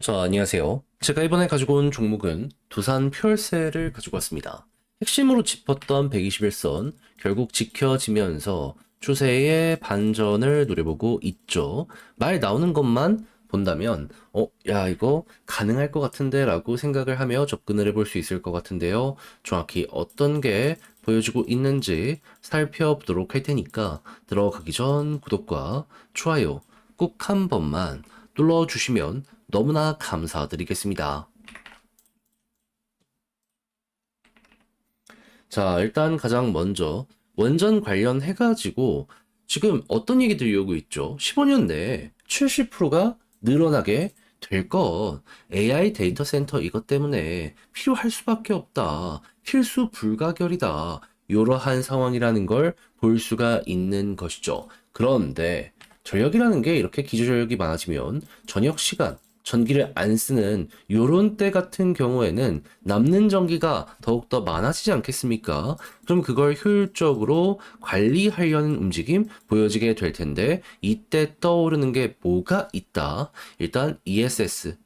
자, 안녕하세요. 제가 이번에 가지고 온 종목은 두산 퓨얼셀을 가지고 왔습니다. 핵심으로 짚었던 121선 결국 지켜지면서 추세의 반전을 노려보고 있죠. 말 나오는 것만 본다면, 어, 야, 이거 가능할 것 같은데 라고 생각을 하며 접근을 해볼 수 있을 것 같은데요. 정확히 어떤 게 보여지고 있는지 살펴보도록 할 테니까 들어가기 전 구독과 좋아요 꼭 한 번만 눌러주시면 너무나 감사드리겠습니다. 자, 일단 가장 먼저 원전 관련해가지고 지금 어떤 얘기들이 오고 있죠? 15년 내에 70%가 늘어나게 될 것. AI 데이터 센터 이것 때문에 필요할 수밖에 없다. 필수 불가결이다. 이러한 상황이라는 걸 볼 수가 있는 것이죠. 그런데 전력이라는 게 이렇게 기저전력이 많아지면 저녁 시간, 전기를 안 쓰는 요런 때 같은 경우에는 남는 전기가 더욱더 많아지지 않겠습니까? 그럼 그걸 효율적으로 관리하려는 움직임 보여지게 될 텐데 이때 떠오르는 게 뭐가 있다? 일단 ESS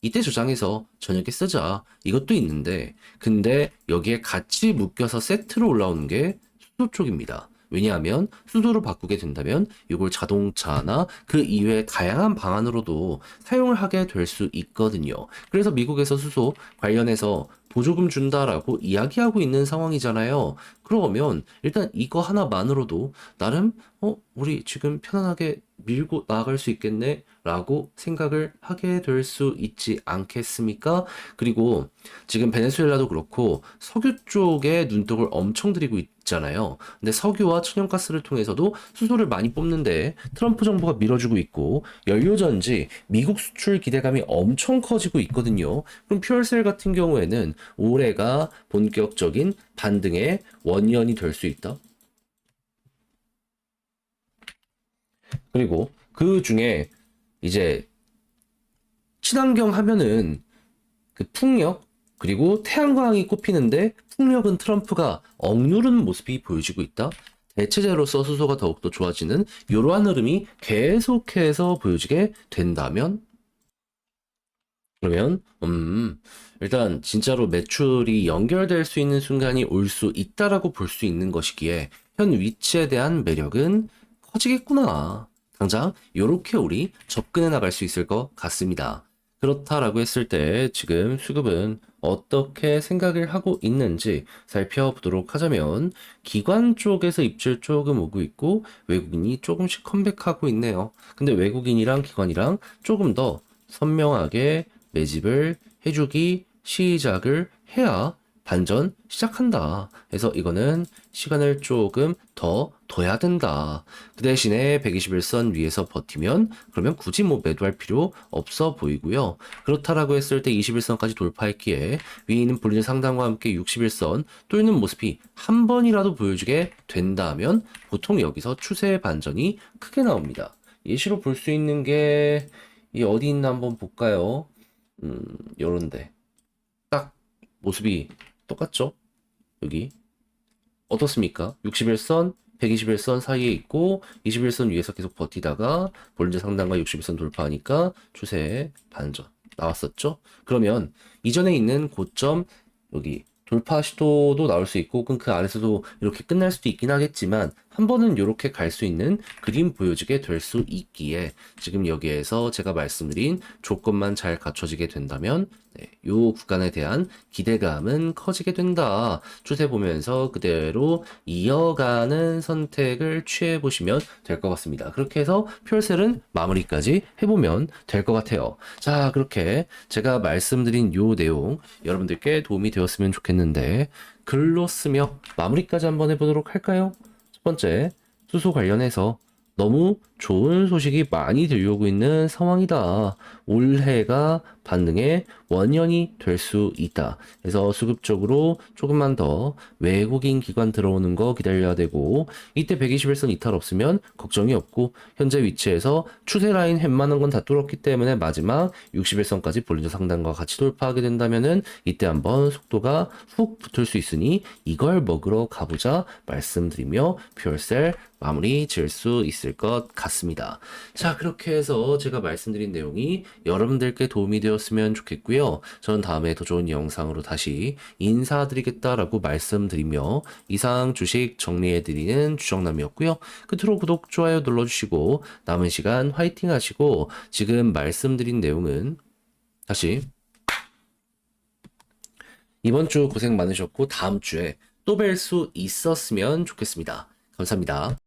이때 저장해서 저녁에 쓰자 이것도 있는데 근데 여기에 같이 묶여서 세트로 올라오는 게 수도 쪽입니다. 왜냐하면 수도로 바꾸게 된다면 이걸 자동차나 그 이외의 다양한 방안으로도 사용을 하게 될 수 있거든요. 그래서 미국에서 수소 관련해서 보조금 준다라고 이야기하고 있는 상황이잖아요. 그러면 일단 이거 하나만으로도 나름 어 우리 지금 편안하게 밀고 나아갈 수 있겠네 라고 생각을 하게 될 수 있지 않겠습니까? 그리고 지금 베네수엘라도 그렇고 석유 쪽에 눈독을 엄청 들이고 있 잖아요. 근데 석유와 천연가스를 통해서도 수소를 많이 뽑는데 트럼프 정부가 밀어주고 있고 연료전지 미국 수출 기대감이 엄청 커지고 있거든요. 그럼 퓨얼셀 같은 경우에는 올해가 본격적인 반등의 원년이 될 수 있다. 그리고 그 중에 이제 친환경 하면은 그 풍력 그리고 태양광이 꼽히는데 풍력은 트럼프가 억누르는 모습이 보여지고 있다. 대체제로서 수소가 더욱더 좋아지는 이러한 흐름이 계속해서 보여지게 된다면 그러면 음 일단 진짜로 매출이 연결될 수 있는 순간이 올 수 있다라고 볼 수 있는 것이기에 현 위치에 대한 매력은 커지겠구나. 당장 이렇게 우리 접근해 나갈 수 있을 것 같습니다. 그렇다라고 했을 때 지금 수급은 어떻게 생각을 하고 있는지 살펴보도록 하자면 기관 쪽에서 입질 조금 오고 있고 외국인이 조금씩 컴백하고 있네요. 근데 외국인이랑 기관이랑 조금 더 선명하게 매집을 해주기 시작을 해야 반전 시작한다. 그래서 이거는 시간을 조금 더 둬야 된다. 그 대신에 121선 위에서 버티면 그러면 굳이 뭐 매도할 필요 없어 보이고요. 그렇다라고 했을 때 21선까지 돌파했기에 위에 있는 볼리는 상단과 함께 61선 뚫는 모습이 한 번이라도 보여주게 된다면 보통 여기서 추세 반전이 크게 나옵니다. 예시로 볼 수 있는 게 이 어디 있나 한번 볼까요? 음, 요런데 딱 모습이 똑같죠? 여기 어떻습니까? 61선, 121선 사이에 있고 21선 위에서 계속 버티다가 볼린저 상단과 61선 돌파하니까 추세 반전 나왔었죠? 그러면 이전에 있는 고점 여기 돌파 시도도 나올 수 있고 그 아래서도 이렇게 끝날 수도 있긴 하겠지만 한 번은 이렇게 갈 수 있는 그림 보여지게 될 수 있기에 지금 여기에서 제가 말씀드린 조건만 잘 갖춰지게 된다면 네, 요 구간에 대한 기대감은 커지게 된다. 추세 보면서 그대로 이어가는 선택을 취해 보시면 될 것 같습니다. 그렇게 해서 퓨얼셀은 마무리까지 해보면 될 것 같아요. 자, 그렇게 제가 말씀드린 요 내용 여러분들께 도움이 되었으면 좋겠는데 글로 쓰며 마무리까지 한번 해보도록 할까요? 첫 번째, 수소 관련해서 너무 좋은 소식이 많이 들려오고 있는 상황이다. 올해가 반등의 원년이 될 수 있다. 그래서 수급적으로 조금만 더 외국인 기관 들어오는 거 기다려야 되고 이때 121선 이탈 없으면 걱정이 없고 현재 위치에서 추세 라인 웬만한 건 다 뚫었기 때문에 마지막 61선까지 볼린저 상단과 같이 돌파하게 된다면은 이때 한번 속도가 훅 붙을 수 있으니 이걸 먹으러 가보자 말씀드리며 퓨얼셀 마무리 지을 수 있을 것 같습니다. 같습니다. 자, 그렇게 해서 제가 말씀드린 내용이 여러분들께 도움이 되었으면 좋겠고요. 저는 다음에 더 좋은 영상으로 다시 인사드리겠다라고 말씀드리며 이상 주식 정리해드리는 주정남이었고요. 끝으로 구독, 좋아요 눌러주시고 남은 시간 화이팅 하시고 지금 말씀드린 내용은 다시 이번 주 고생 많으셨고 다음 주에 또 뵐 수 있었으면 좋겠습니다. 감사합니다.